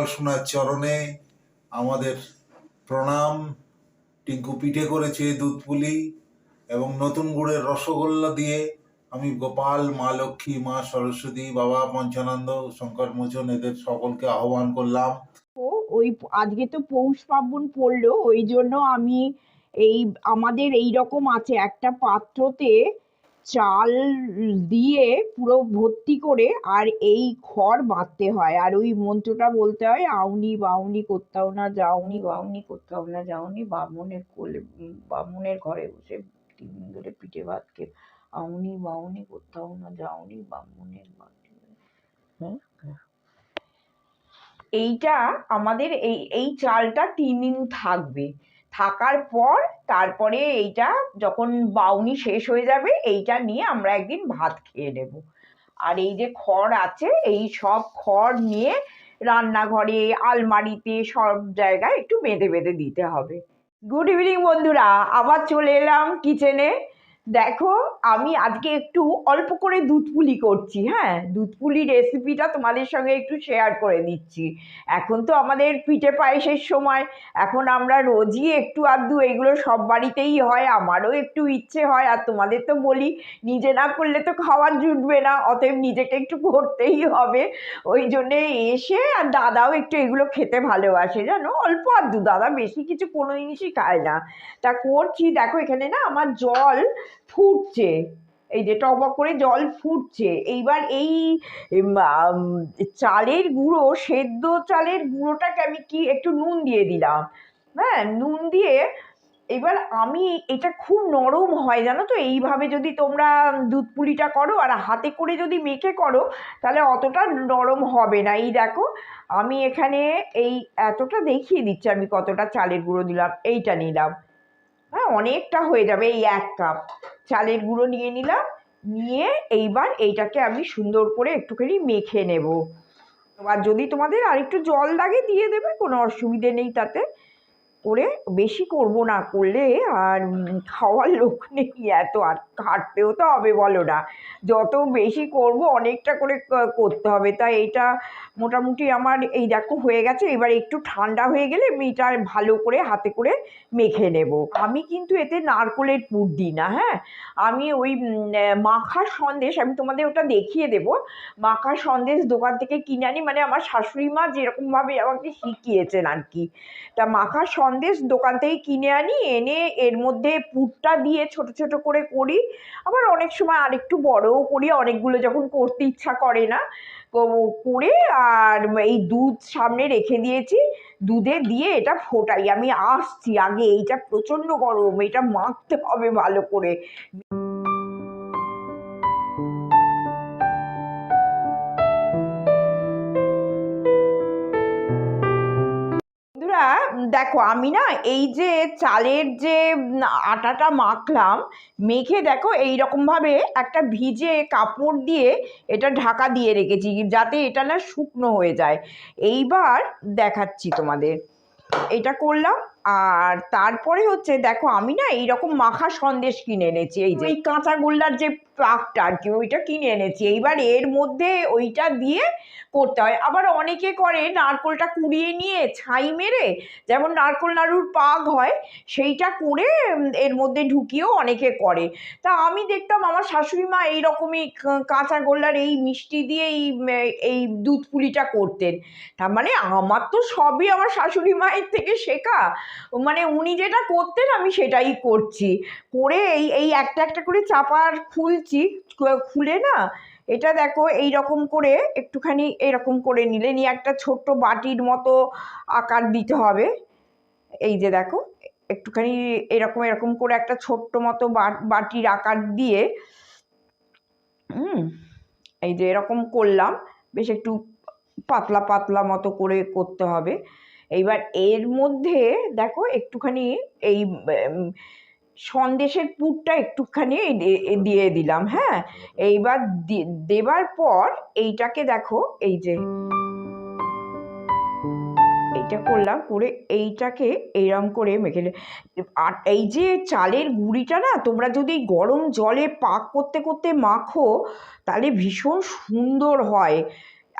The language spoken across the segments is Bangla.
গোপাল সোনার চরণে আমাদের প্রণাম। টিঙ্কু পিঠে করেছে দুধ পুলি এবং নতুন গুড়ের রসগোল্লা দিয়ে আমি গোপাল, মা লক্ষ্মী, মা সরস্বতী, বাবা পঞ্চানন্দ, শঙ্কর মোচন এদের সকলকে আহ্বান করলাম। ও, ওই আজকে তো পৌষ পার্বণ পড়ল, ওই জন্য আমি এই, আমাদের এই রকম আছে একটা পাত্রতে চাল দিয়ে পুরো ভর্তি করে আর এই খড় বাঁধতে হয়। আর ওই মন্ত্রটা বলতে হয় আউনি বাউনি কোথাও না যাওনি বাউনি কোথাও না যাওনি বামুনের কোলে বামুনের ঘরে বসে তিন দিন ধরে পিঠে ভাত খেয়ে আউনি বাউনি কোথাও না যাওনি বামুনের হ্যাঁ। এইটা আমাদের এই এই চালটা তিন দিন থাকবে। থাকার পর তারপরে এইটা যখন বাউনি শেষ হয়ে যাবে, এইটা নিয়ে আমরা একদিন ভাত খেয়ে নেব। আর এই যে খড় আছে, এই সব খড় নিয়ে রান্নাঘরে, আলমারিতে সব জায়গায় একটু বেঁধে বেঁধে দিতে হবে। গুড ইভিনিং বন্ধুরা, আবার চলে এলাম কিচেনে দেখো, আমি আজকে একটু অল্প করে দুধ পুলি করছি হ্যাঁ? দুধ পুলি রেসিপিটা তোমাদের সঙ্গে একটু শেয়ার করে দিচ্ছি। এখন তো আমাদের পিঠে পায়েসের সময়, এখন আমরা রোজই একটু আধটু এগুলো সব বাড়িতেই হয়, আমারও একটু ইচ্ছে হয়, আর তোমাদের তো বলি, নিজে না করলে তো খাওয়ার জুটবে না, অতএব নিজেকে একটু করতেই হবে। ওই জন্যে এসে আর দাদাও একটু এগুলো খেতে ভালোবাসে, জানো? অল্প আধটু, দাদা বেশি কিছু কোনো জিনিসই খায় না। তা করছি, দেখো এখানে না আমার জল ফুটছে। এই যে টকবক করে জল ফুটছে। এইবার এই চালের গুঁড়ো, সেদ্ধ চালের গুঁড়োটাকে আমি কি, একটু নুন দিয়ে দিলাম। হ্যাঁ নুন দিয়ে এবার আমি, এটা খুব নরম হয়, জানো তো? এইভাবে যদি তোমরা দুধ পুলিটা করো আর হাতে করে যদি মেখে করো, তাহলে অতটা নরম হবে না। এই দেখো, আমি এখানে এই, এতটা দেখিয়ে দিচ্ছি আমি কতটা চালের গুঁড়ো দিলাম। এইটা নিলাম। হ্যাঁ অনেকটা হয়ে যাবে এই এক কাপ। চালের গুঁড়ো নিয়ে নিলাম, নিয়ে এইবার এইটাকে আমি সুন্দর করে একটুখানি মেখে নেব। আর যদি তোমাদের আর একটু জল লাগে দিয়ে দেবে, কোনো অসুবিধে নেই তাতে। করে বেশি করব না করলে আর খাওয়ার লোক নেই। এত আর খাটতেও তো হবে বলো না। যত বেশি করব অনেকটা করে করতে হবে। তাই এটা মোটামুটি আমার এই দেখো হয়ে গেছে। এবার একটু ঠান্ডা হয়ে গেলে এটা ভালো করে হাতে করে মেখে নেব। আমি কিন্তু এতে নারকোলের পুর দিই না হ্যাঁ? আমি ওই মাখা সন্দেশ, আমি তোমাদের ওটা দেখিয়ে দেব। মাখা সন্দেশ দোকান থেকে কিনে আনি। মানে আমার শাশুড়ি মা যেরকমভাবে আমাকে শিখিয়েছেন আর কি। তা মাখা সন্দেশ দোকান থেকে কিনে আনি, এনে এর মধ্যে পুরটা দিয়ে ছোট ছোট করে করি। আবার অনেক সময় আরেকটু বড়ও করি, অনেকগুলো যখন করতে ইচ্ছা করে না। করে আর এই দুধ সামনে রেখে দিয়েছি। দুধে দিয়ে এটা ফোটাই। আমি আসছি আগে, এইটা প্রচণ্ড গরম, এটা মাখতে হবে ভালো করে। দেখো, আমি না এই যে চালের যে আটাটা মাখলাম, মেখে দেখো এই রকমভাবে একটা ভিজে কাপড় দিয়ে এটা ঢাকা দিয়ে রেখেছি যাতে এটা না শুকনো হয়ে যায়। এইবার দেখাচ্ছি তোমাদের। এটা করলাম আর তারপরে হচ্ছে দেখো আমি না এইরকম মাখা সন্দেশ কিনে এনেছি এই যে এই কাঁচা গোল্লার যে পাকটা আর কি ওইটা কিনে এনেছি। এইবার এর মধ্যে ওইটা দিয়ে করতে হয়। আবার অনেকে করে নারকোলটা কুড়িয়ে নিয়ে ছাই মেরে যেমন নারকোল নাড়ুর পাক হয় সেইটা করে এর মধ্যে ঢুকিয়েও অনেকে করে। তা আমি দেখতাম আমার শাশুড়ি মা এইরকমই কাঁচা গোল্লার এই মিষ্টি দিয়ে এই এই দুধ পুলিটা করতেন। তার মানে আমার তো সবই আমার শাশুড়ি মায়ের থেকে শেখা। মানে উনি যেটা করতেন, আমি সেটাই করছি। করে এই এই একটা একটা করে চাপার খুলছি খুলে না, এটা দেখো এই রকম করে, একটুখানি এরকম করে নিলে, নিয়ে একটা ছোট্ট বাটির মতো আকার দিতে হবে। এই যে দেখো, একটুখানি এরকম এরকম করে একটা ছোট্ট মতো বাটির আকার দিয়ে, হুম, এই যে এরকম করলাম, বেশ একটু পাতলা পাতলা মতো করে করতে হবে। এইবার এর মধ্যে দেখো একটুখানি এই সন্দেশের পুরটা একটুখানি দিয়ে দিলাম হ্যাঁ? এইবার দেবার পর এইটাকে দেখো, এই যে এইটা করলাম, করে এইটাকে এইরকম করে মেখে আর এই যে চালের গুঁড়িটা না, তোমরা যদি গরম জলে পাক করতে করতে মাখো, তাহলে ভীষণ সুন্দর হয়।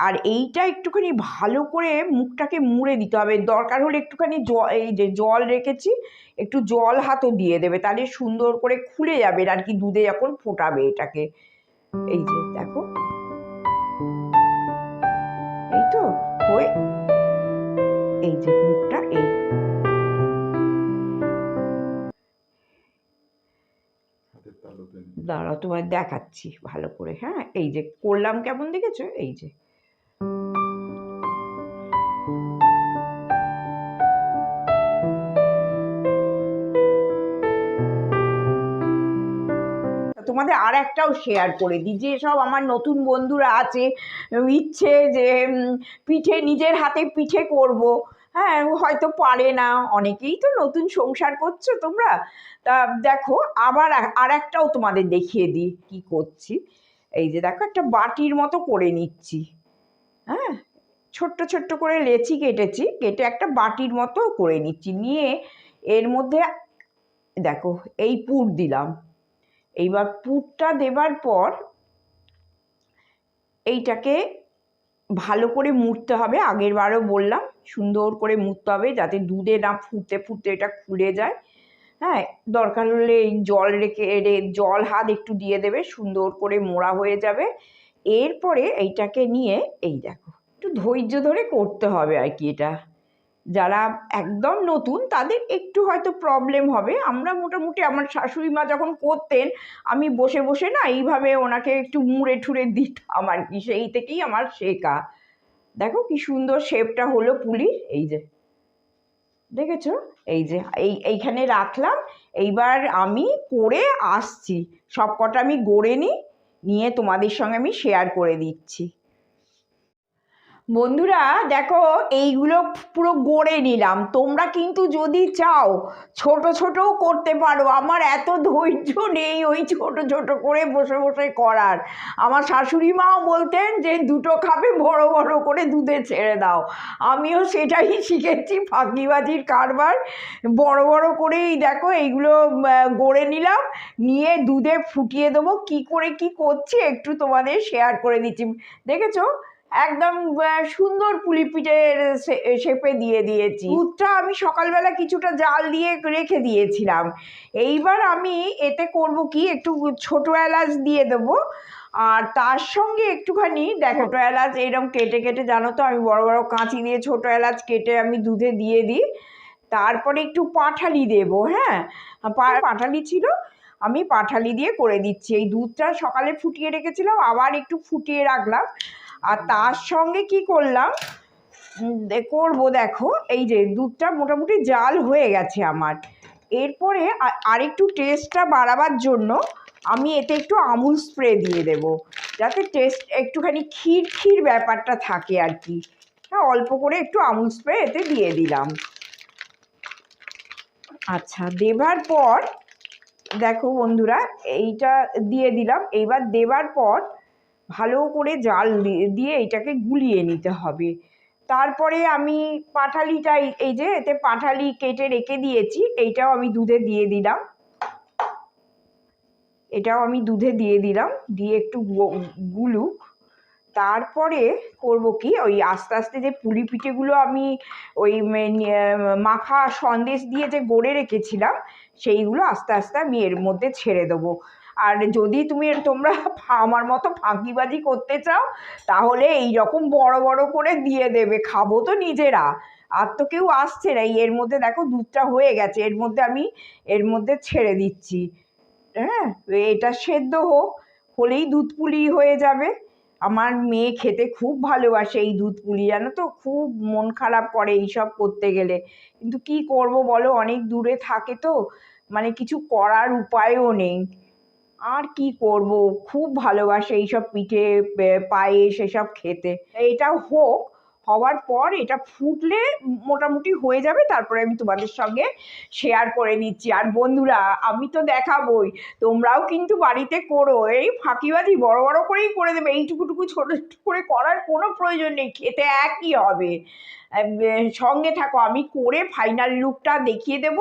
আর এইটা একটুখানি ভালো করে মুখটাকে মুড়ে দিতে হবে। দরকার হলে একটুখানি জল এই যে জল রেখেছি, একটু জল হাতও দিয়ে দেবে, তাহলে সুন্দর করে খুলে যাবে আর কি দুধে যখন ফোটাবে এটাকে। এই যে দেখো। এই তো, হয়ে এই যে মুখটা, এই। দাঁড়াও তোমায় দেখাচ্ছি ভালো করে হ্যাঁ? এই যে করলাম কেমন দেখেছ? এই যে। তোমাদের আর একটাও শেয়ার করে দিই। যে সব আমার নতুন বন্ধুরা আছে, ইচ্ছে যে পিঠে নিজের হাতে পিঠে করব। হ্যাঁ হয়তো পারে না। অনেকেই তো নতুন সংসার করছ তোমরা। তা দেখো, আবার আর একটাও তোমাদের দেখিয়ে দিই কি করছি। এই যে দেখো, একটা বাটির মতো করে নিচ্ছি। হ্যাঁ ছোট্ট ছোট্ট করে লেচি কেটেছি, কেটে একটা বাটির মতো করে নিচ্ছি। নিয়ে এর মধ্যে, দেখো, এই পুর দিলাম। এইবার পুরটা দেবার পর এইটাকে ভালো করে মুড়তে হবে। আগের বারও বললাম, সুন্দর করে মুড়তে হবে যাতে দুধে না ফুটতে ফুটতে এটা খুলে যায়। হ্যাঁ দরকার হলে এই জল রেখে জল হাত একটু দিয়ে দেবে, সুন্দর করে মোড়া হয়ে যাবে। এরপরে এইটাকে নিয়ে, এই দেখো, একটু ধৈর্য ধরে করতে হবে আর কি এটা। যারা একদম নতুন, তাদের একটু হয়তো প্রবলেম হবে। আমরা মোটামুটি আমার শাশুড়ি মা যখন করতেন, আমি বসে বসে না এইভাবে ওনাকে একটু মুড়ে ঠুড়ে দিতাম আর কি। সেই থেকেই আমার শেখা। দেখো কি সুন্দর শেপটা হলো পুলির। এই যে। দেখেছ? এই যে, এই, এইখানে রাখলাম। এইবার আমি করে আসছি। সব কটা আমি গড়ে নিই, নিয়ে তোমাদের সঙ্গে আমি শেয়ার করে দিচ্ছি। বন্ধুরা, দেখো, এইগুলো পুরো গড়ে নিলাম। তোমরা কিন্তু যদি চাও, ছোট ছোটও করতে পারো। আমার এত ধৈর্য নেই ওই ছোট ছোট করে বসে বসে করার। আমার শাশুড়ি মাও বলতেন যে, দুটো খাবে বড় বড় করে দুধে ছেড়ে দাও। আমিও সেটাই শিখেছি, ফাঁকিবাজির কারবার। বড় বড় করেই দেখো, এইগুলো গড়ে নিলাম। নিয়ে দুধে ফুটিয়ে দেবো। কি করে কি করছি একটু তোমাদের শেয়ার করে দিচ্ছি। দেখেছ? একদম সুন্দর পুলি পিঠের শেপে দিয়ে দিয়েছি। দুধটা আমি সকালবেলা কিছুটা জাল দিয়ে রেখে দিয়েছিলাম। এইবার আমি এতে করব কি, একটু ছোট এলাচ দিয়ে দেবো। আর তার সঙ্গে একটুখানি, দেখো, ছোটো এলাচ এরকম কেটে কেটে, জানো তো, আমি বড় বড় কাঁচি দিয়ে ছোটো এলাচ কেটে আমি দুধে দিয়ে দিই। তারপরে একটু পাঠালি দেবো হ্যাঁ? পাঠালি ছিল, আমি পাঠালি দিয়ে করে দিচ্ছি। এই দুধটা সকালে ফুটিয়ে রেখেছিলাম, আবার একটু ফুটিয়ে রাখলাম। আর তার সঙ্গে কি করলাম? করব দেখো, এই যে দুধটা মোটামুটি জাল হয়ে গেছে আমার। এরপরে আরেকটু টেস্টটা বাড়াবার জন্য আমি এতে একটু আমুল স্প্রে দিয়ে দেব, যাতে টেস্ট একটুখানি ক্ষীর ক্ষীর ব্যাপারটা থাকে আর কি। হ্যাঁ অল্প করে একটু আমুল স্প্রে এতে দিয়ে দিলাম। আচ্ছা দেবার পর, দেখো বন্ধুরা, এইটা দিয়ে দিলাম। এইবার দেবার পর ভালো করে জাল দিয়ে এটাকে গুলিয়ে নিতে হবে। তারপরে আমি পাঠালিটা এই- এই যে, এতে পাঠালি কেটে রেখে দিয়েছি, এইটাও আমি দুধে দিয়ে দিলাম। এটাও আমি দুধে দিয়ে দিলাম, দিয়ে একটু গুলুক। তারপরে করব কি, ওই আস্তে আস্তে যে পুলি পিঠেগুলো আমি ওই মাখা সন্দেশ দিয়ে যে গড়ে রেখেছিলাম, সেইগুলো আস্তে আস্তে আমি এর মধ্যে ছেড়ে দেবো। আর যদি তুমি তোমরা আমার মতো ফাঁকিবাজি করতে চাও, তাহলে এই রকম বড় বড় করে দিয়ে দেবে, খাব তো নিজেরা। আর তো কেউ আসছে না এর মধ্যে দেখো দুধটা হয়ে গেছে, এর মধ্যে আমি, এর মধ্যে ছেড়ে দিচ্ছি। হ্যাঁ এটা সেদ্ধ হোক, হলেই দুধ পুলি হয়ে যাবে। আমার মেয়ে খেতে খুব ভালোবাসে এই দুধ পুলি, জানো তো? খুব মন খারাপ করে এইসব করতে গেলে। কিন্তু কি করব বলো, অনেক দূরে থাকে তো মানে কিছু করার উপায়ও নেই। আর কি করব? খুব ভালোবাসে এইসব পিঠে পায়েস, এসব খেতে। এটা হোক, হওয়ার পর এটা ফুটলে মোটামুটি হয়ে যাবে, তারপরে আমি তোমাদের সঙ্গে শেয়ার করে নিচ্ছি। আর বন্ধুরা, আমি তো দেখাবই, তোমরাও কিন্তু বাড়িতে করো। এই ফাঁকিবাজি বড় বড় করেই করে দেবে, এইটুকুটুকু ছোটো করে করার কোনো প্রয়োজন নেই, খেতে একই হবে। সঙ্গে থাকো, আমি করে ফাইনাল লুকটা দেখিয়ে দেব,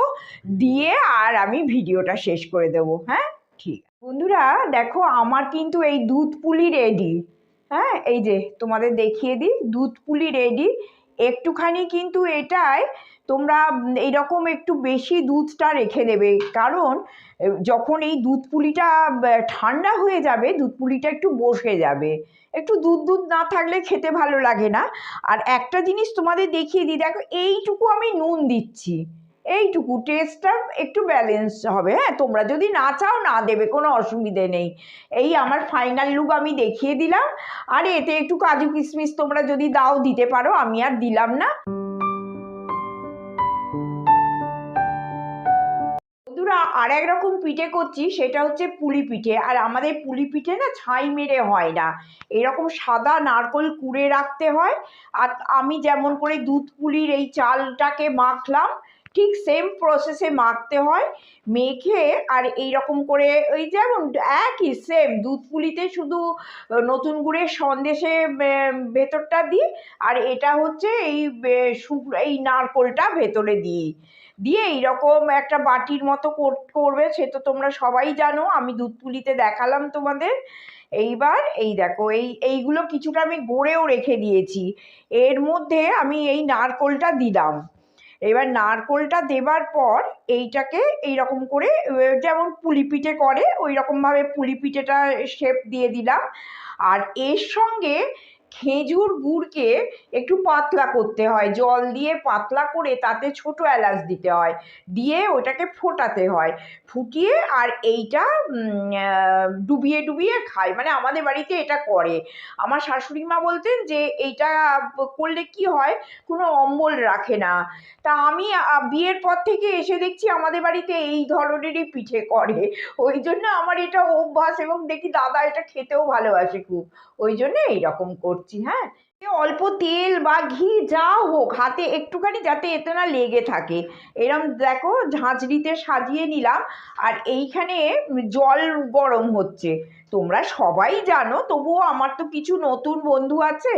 দিয়ে আর আমি ভিডিওটা শেষ করে দেবো হ্যাঁ? ঠিক। বন্ধুরা, দেখো আমার কিন্তু এই দুধ পুলি রেডি হ্যাঁ এই যে তোমাদের দেখিয়ে দিই, দুধ পুলি রেডি একটুখানি কিন্তু এটাই তোমরা এইরকম একটু বেশি দুধটা রেখে দেবে। কারণ, যখন এই দুধ পুলিটা ঠান্ডা হয়ে যাবে, দুধ পুলিটা একটু বসে যাবে। একটু দুধ দুধ না থাকলে খেতে ভালো লাগে না। আর একটা জিনিস তোমাদের দেখিয়ে দিই, দেখো এইটুকু আমি নুন দিচ্ছি। এইটুকু টেস্টটা একটু ব্যালেন্স হবে হ্যাঁ? তোমরা যদি না চাও, না দেবে, কোনো অসুবিধে নেই। এই আমার ফাইনাল লুক আমি দেখিয়ে দিলাম। আর এতে একটু কাজু কিশমিশ তোমরা যদি দাও, দিতে পারো, আমি আর দিলাম না। আর এক রকম পিঠে করছি, সেটা হচ্ছে পুলি পিঠে। আর আমাদের পুলি পিঠে না ছাই মেরে হয় না। এরকম সাদা নারকোল কুড়ে রাখতে হয়। আর আমি যেমন করে দুধ পুলির এই চালটাকে মাখলাম ঠিক সেম প্রসেসে মাখতে হয়, মেখে আর এই রকম করে ওই যেমন একই সেম দুধ পুলিতে শুধু নতুন গুড়ের সন্দেশে ভেতরটা দিই আর এটা হচ্ছে এই এই নারকোলটা ভেতরে দিই। দিয়ে এইরকম একটা বাটির মতো করবে, সে তো তোমরা সবাই জানো, আমি দুধ পুলিতে দেখালাম তোমাদের। এইবার এই দেখো, এই, এইগুলো কিছুটা আমি গড়েও রেখে দিয়েছি। এর মধ্যে আমি এই নারকোলটা দিলাম। এবার নারকোলটা দেবার পর এইটাকে এইরকম করে যেমন পুলি পিঠে করে ওই রকমভাবে পুলি শেপ দিয়ে দিলাম। আর এর সঙ্গে খেজুর গুড়কে একটু পাতলা করতে হয়। জল দিয়ে পাতলা করে তাতে ছোট এলাচ দিতে হয়। দিয়ে ওটাকে ফোটাতে হয়। ফুটিয়ে আর এইটা ডুবিয়ে ডুবিয়ে খায়। মানে আমাদের বাড়িতে এটা করে। আমার শাশুড়ি মা বলতেন যে, এইটা করলে কি হয়? কোনো অম্বল রাখে না। তা আমি বিয়ের পর থেকে এসে দেখছি আমাদের বাড়িতে এই ধরনেরই পিঠে করে। ওই জন্য আমার এটা অভ্যাস এবং দেখি দাদা এটা খেতেও ভালোবাসে খুব। ওই জন্য এইরকম করছি। হ্যাঁ? এ অল্প তেল বা ঘি যা হোক, হাতে একটুখানি যাতে এতে না লেগে থাকে। এরম দেখো, ঝাঁঝরিতে সাজিয়ে নিলাম, আর এইখানে জল গরম হচ্ছে। তোমরা সবাই জানো, তবুও আমার তো কিছু নতুন বন্ধু আছে,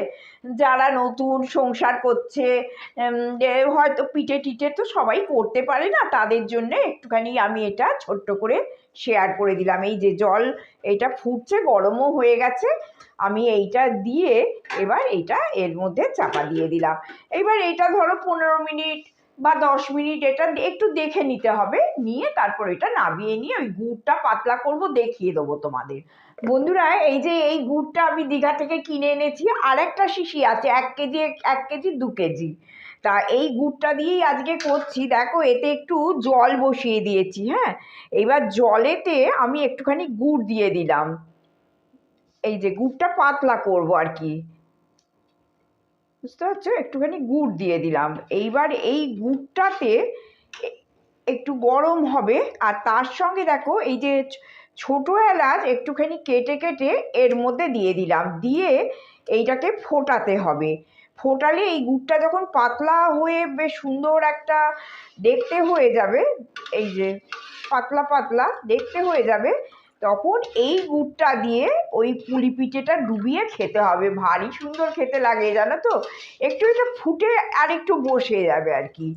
যারা নতুন সংসার করছে হয়তো পিঠে টিঠে তো সবাই করতে পারে না, তাদের জন্য একটুখানি আমি এটা ছোট্ট করে শেয়ার করে দিলাম। এই যে জল, এটা ফুটছে, গরমও হয়ে গেছে। আমি এইটা দিয়ে এবার এটা এর মধ্যে চাপা দিয়ে দিলাম। এবার এটা ধরো পনেরো মিনিট বা দশ মিনিট এটা একটু দেখে নিতে হবে। নিয়ে তারপর এটা নামিয়ে নিয়ে ওই গুড়টা পাতলা করব, দেখিয়ে দেবো তোমাদের। বন্ধুরা, এই যে এই গুড়টা আমি দীঘা থেকে কিনে এনেছি। আর একটা শিশি আছে, এক কেজি এক কেজি, দু কেজি। তা এই গুড়টা দিয়েই আজকে করছি। দেখো, এতে একটু জল বসিয়ে দিয়েছি হ্যাঁ? এবার জলেতে আমি একটুখানি গুড় দিয়ে দিলাম। এই যে গুড়টা পাতলা করব আর কি। বুঝতে পারছ? একটুখানি গুড় দিয়ে দিলাম। এইবার এই গুড়টাতে একটু গরম হবে। আর তার সঙ্গে দেখো, এই যে ছোট এলাচ একটুখানি কেটে কেটে এর মধ্যে দিয়ে দিলাম। দিয়ে এইটাকে ফোটাতে হবে। ফোটালে এই গুড়টা যখন পাতলা হয়ে বেশ সুন্দর একটা দেখতে হয়ে যাবে, এই যে পাতলা পাতলা দেখতে হয়ে যাবে, তখন এই গুড়টা দিয়ে ওই পুলি পিঠেটা ডুবিয়ে খেতে হবে। ভারী সুন্দর খেতে লাগে, জানো তো? একটু এটা ফুটে আর একটু বসে যাবে আর কি।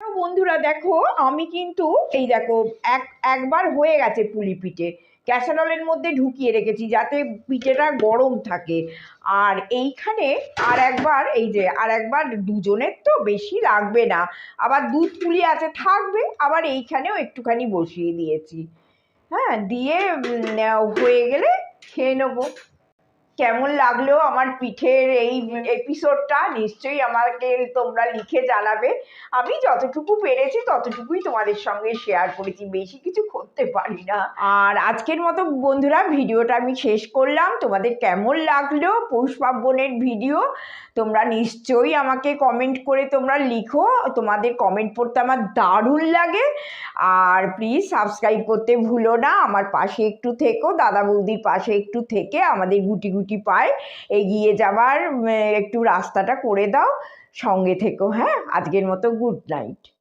বন্ধুরা দেখো, আমি কিন্তু এই দেখো, এক, একবার হয়ে গেছে পুলি পিঠে। ক্যাসারলের মধ্যে ঢুকিয়ে রেখেছি যাতে পিঠেটা গরম থাকে। আর এইখানে আর একবার, এই যে, আর একবার দুজনের তো বেশি লাগবে না। আবার দুধ পুলি আছে, থাকবে। আবার এইখানেও একটুখানি বসিয়ে দিয়েছি। হ্যাঁ দিয়ে হয়ে গেলে খেয়ে নেব। কেমন লাগল আমার পিঠের এই এপিসোডটা নিশ্চয়ই আমাকে তোমরা লিখে জানাবে। আমি যতটুকু পেরেছি, ততটুকুই তোমাদের সঙ্গে শেয়ার করেছি। বেশি কিছু করতে পারি না। আর আজকের মতো বন্ধুরা, ভিডিওটা আমি শেষ করলাম। তোমাদের কেমন লাগল? পৌষ পার্বণের ভিডিও তোমরা নিশ্চয়ই আমাকে কমেন্ট করে তোমরা লিখো। তোমাদের কমেন্ট পড়তে আমার দারুণ লাগে। আর প্লিজ সাবস্ক্রাইব করতে ভুলো না। আমার পাশে একটু থেকো। দাদা বৌদির পাশে একটু থেকে আমাদের গুটি গুটি পায়। এগিয়ে যাওয়ার একটু রাস্তাটা করে দাও। সঙ্গে থেকো হ্যাঁ? আজকের মতো গুড নাইট